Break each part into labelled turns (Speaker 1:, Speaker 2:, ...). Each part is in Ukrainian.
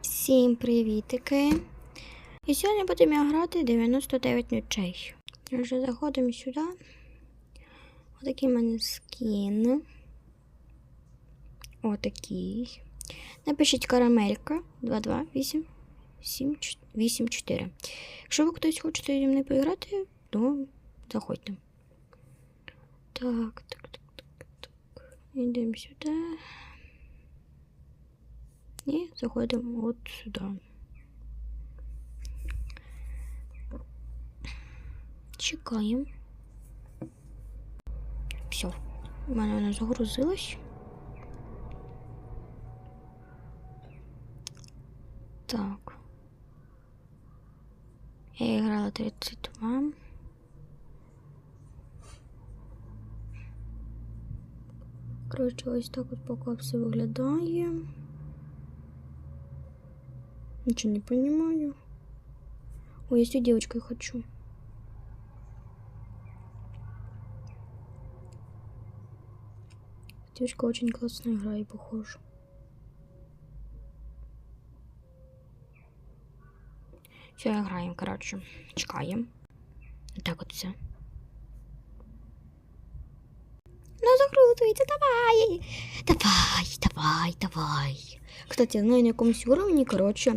Speaker 1: Всім привітики! І сьогодні будемо грати 99 ночей. Вже заходимо сюди. Отакий в мене скін. Отакий. Напишіть карамелька 228 84. Якщо ви хтось хочете зі мною поіграти, то заходьте. Так, так, так, так, так. Йдемо сюди. І заходимо от сюди. Чекаємо. Все, у мене вона загрузилась. Так. Я грала 32. Коротше, ось так от поки все виглядає. Ничего не понимаю. Ой, с девочкой хочу. Девочка очень классно играет, похоже. Все, играем, короче. Чекаем. Так вот все. Ну, закрутуйте, давай! Давай, давай, давай. Кстати, на якомусь уровні, коротше,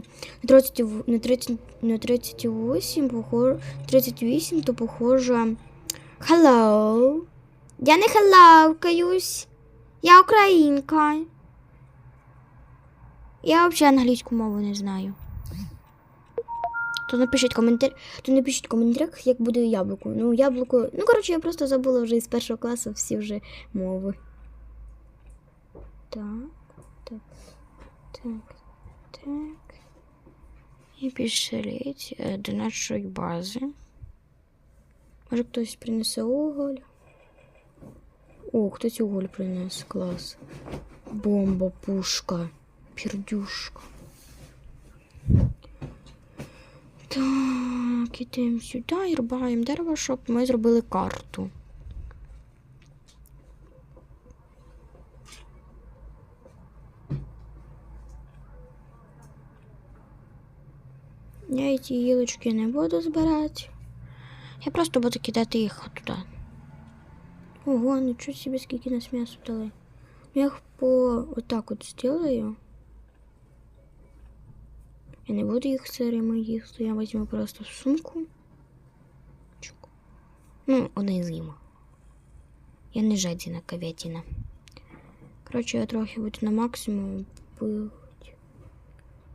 Speaker 1: на 30, в- на 30, на 38, похоже, 38, то похоже. Hello. Я не хеллоукаюсь. Я українка. Я взагалі англійську мову не знаю. То напишіть коментар, то напишіть в коментарях, як буде яблуко. Ну, яблуко. Ну, коротше, я просто забула вже із першого класу всі вже мови. Так, так, так, так. І пішли е, до нашої бази. Може хтось принесе уголь. О, хтось уголь принес, клас. Бомба, пушка, пердюшка. Так, ідемо сюди і рубаємо дерево, щоб ми зробили карту. Я ці гілочки не буду збирати. Я просто буду кидати їх туди. Ого, нічого собі, скільки нас м'ясо дали. Я їх по отак от сделаю. Я не буду їх сирими їсти, я візьму просто в сумку. Чук. Ну, одне з'їмо. Я не жадіна ковятина. Коротше, я трохи буду на максимум.